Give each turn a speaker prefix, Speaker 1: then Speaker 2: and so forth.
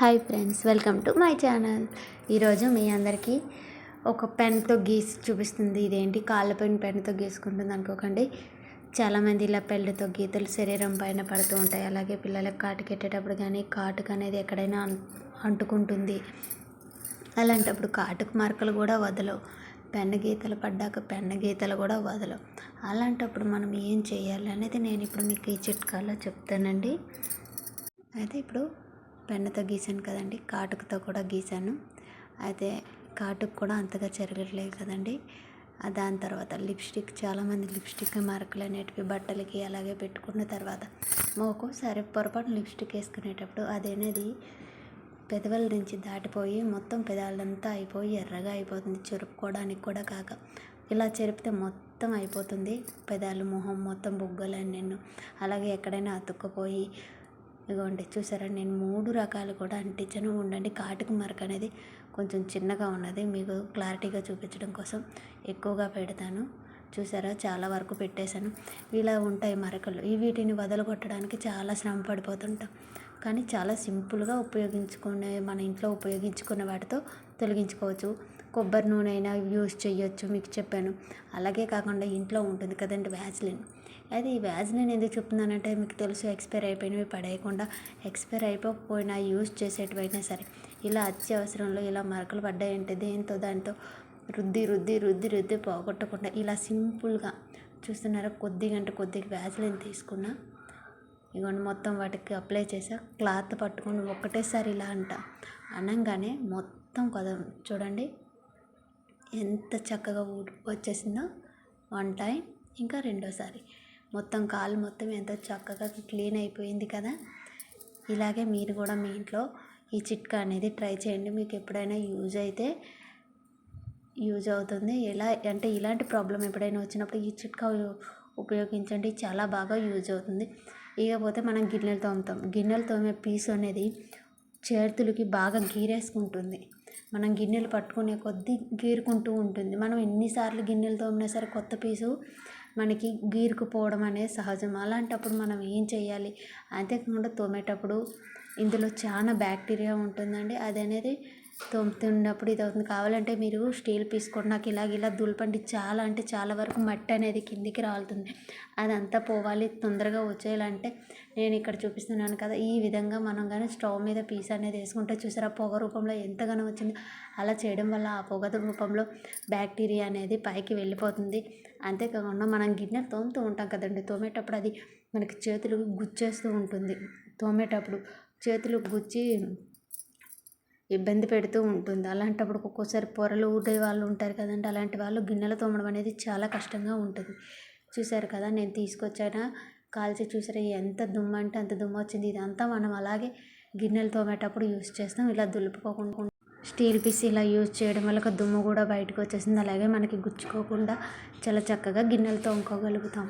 Speaker 1: Hi friends welcome to my channel. ఈరోజు మీ అందరికీ ఒక పెన్తో గీసి చూపిస్తుంది. ఇదేంటి? కాళ్ళ పైన పెన్తో గీసుకుంటుంది అనుకోకండి. చాలామంది ఇలా పెళ్ళితో గీతలు శరీరం పైన పడుతూ ఉంటాయి. అలాగే పిల్లలకు కాటుకెట్టేటప్పుడు కానీ కాటుకు అనేది ఎక్కడైనా అంటుకుంటుంది. అలాంటప్పుడు కాటుకు మార్కులు కూడా వదలవు. పెన్ను గీతలు పడ్డాక పెన్ను గీతలు కూడా వదలవు. అలాంటప్పుడు మనం ఏం చేయాలి అనేది నేను ఇప్పుడు మీకు ఈ చిట్కాలో చెప్తానండి. అయితే ఇప్పుడు పెన్నుతో గీసాను కదండి. కాటుకతో కూడా గీసాను అయితే కాటుకు కూడా అంతగా చెరగట్లేదు కదండి. దాని తర్వాత లిప్స్టిక్ చాలామంది లిప్స్టిక్ మార్కులు అనేటివి బట్టలకి అలాగే పెట్టుకున్న తర్వాత ఒక్కోసారి పొరపాటు లిప్స్టిక్ వేసుకునేటప్పుడు అదనేది పెదవుల నుంచి దాటిపోయి మొత్తం పెదాలంతా అయిపోయి ఎర్రగా అయిపోతుంది. చెరుపుకోవడానికి కూడా కాక. ఇలా చెరిపితే మొత్తం అయిపోతుంది. పెదాలు మొహం మొత్తం బుగ్గలు నేను అలాగే ఎక్కడైనా అతుక్కుపోయి ఇదిగోండి చూసారా? నేను మూడు రకాలు కూడా అంటించను. ఉండండి కాటుకు మరక అనేది కొంచెం చిన్నగా ఉన్నది. మీకు క్లారిటీగా చూపించడం కోసం ఎక్కువగా పెడతాను. చూసారా? చాలా వరకు పెట్టేశాను. ఇలా ఉంటాయి మరకలు. ఈ వీటిని వదలగొట్టడానికి చాలా శ్రమ పడిపోతుంటాం. కానీ చాలా సింపుల్గా ఉపయోగించుకునే మన ఇంట్లో ఉపయోగించుకునే వాటితో తొలగించుకోవచ్చు. కొబ్బరి నూనె అయినా యూస్ చేయొచ్చు మీకు చెప్పాను. అలాగే కాకుండా ఇంట్లో ఉంటుంది కదండి వ్యాజ్లిన్ అయితే ఈ వ్యాజ్లిన్ ఎందుకు చెప్తున్నానంటే మీకు తెలుసు ఎక్స్పైర్ అయిపోయినవి పడేయకుండా ఎక్స్పైర్ అయిపోకపోయినా యూజ్ చేసేటివైనా సరే ఇలా అత్యవసరంలో ఇలా మరకలు పడ్డాయంటే దేంతో దాంతో రుద్ది రుద్ది రుద్ది రుద్ది పోగొట్టకుండా ఇలా సింపుల్గా చూస్తున్నారా? కొద్దిగా అంటే కొద్దిగా వ్యాజ్లిన్ తీసుకున్నా ఇవన్నీ మొత్తం వాటికి అప్లై చేసా క్లాత్ పట్టుకొని ఒక్కటేసారి ఇలా అంట. అనగానే మొత్తం కదా చూడండి. ఎంత చక్కగా వచ్చేసిందో వన్ టైం ఇంకా రెండోసారి. మొత్తం కాలు మొత్తం ఎంత చక్కగా క్లీన్ అయిపోయింది కదా. ఇలాగే మీరు కూడా మీ ఇంట్లో ఈ చిట్కా అనేది ట్రై చేయండి. మీకు ఎప్పుడైనా యూజ్ అయితే యూజ్ అవుతుంది. ఎలా అంటే ఇలాంటి ప్రాబ్లం ఎప్పుడైనా వచ్చినప్పుడు ఈ చిట్కా ఉపయోగించండి. చాలా బాగా యూజ్ అవుతుంది. ఇకపోతే మనం గిన్నెలు తోముతాం. గిన్నెలు తోమే పీస్ అనేది చేతులకి బాగా గీరేసుకుంటుంది. మనం గిన్నెలు పట్టుకునే కొద్దీ గీరుకుంటూ ఉంటుంది. మనం ఎన్నిసార్లు గిన్నెలు తోమినా సరే కొత్త పీసు మనకి గీరుకుపోవడం అనేది సహజం. అలాంటప్పుడు మనం ఏం చేయాలి? అంతేకాకుండా తోమేటప్పుడు ఇందులో చాలా బ్యాక్టీరియా ఉంటుందండి. అది అనేది తోముతున్నప్పుడు ఇది అవుతుంది కావాలంటే మీరు స్టీల్ పీసుకోండి నాకు ఇలాగ ఇలా దులపండి. చాలా అంటే చాలా వరకు మట్టి అనేది కిందికి రాలుతుంది. అదంతా పోవాలి. తొందరగా వచ్చేయాలంటే నేను ఇక్కడ చూపిస్తున్నాను కదా ఈ విధంగా మనం కానీ స్టవ్ మీద పీస్ అనేది వేసుకుంటే చూసారా పొగ రూపంలో ఎంతగానో వచ్చింది. అలా చేయడం వల్ల ఆ పొగ రూపంలో బ్యాక్టీరియా అనేది పైకి వెళ్ళిపోతుంది. అంతేకాకుండా మనం గిన్నె తోముతూ ఉంటాం కదండి. తోమేటప్పుడు అది మనకి చేతులు గుచ్చేస్తూ ఉంటుంది. తోమేటప్పుడు చేతులు గుచ్చి ఇబ్బంది పెడుతూ ఉంటుంది. అలాంటప్పుడు ఒక్కొక్కసారి పొరలు ఊడే వాళ్ళు ఉంటారు కదండి. అలాంటి వాళ్ళు గిన్నెలు తోమడం అనేది చాలా కష్టంగా ఉంటుంది. చూసారు కదా నేను తీసుకొచ్చానా కాల్చి చూసారా ఎంత దుమ్ము అంటే అంత దుమ్ము వచ్చింది. ఇదంతా మనం అలాగే గిన్నెలు తోమేటప్పుడు యూస్ చేస్తాం. ఇలా దులుపుకోకుండా స్టీల్ పీస్ ఇలా యూజ్ చేయడం వల్ల దుమ్ము కూడా బయటకు వచ్చేసింది. అలాగే మనకి గుచ్చుకోకుండా చాలా చక్కగా గిన్నెలు తోముకోగలుగుతాం.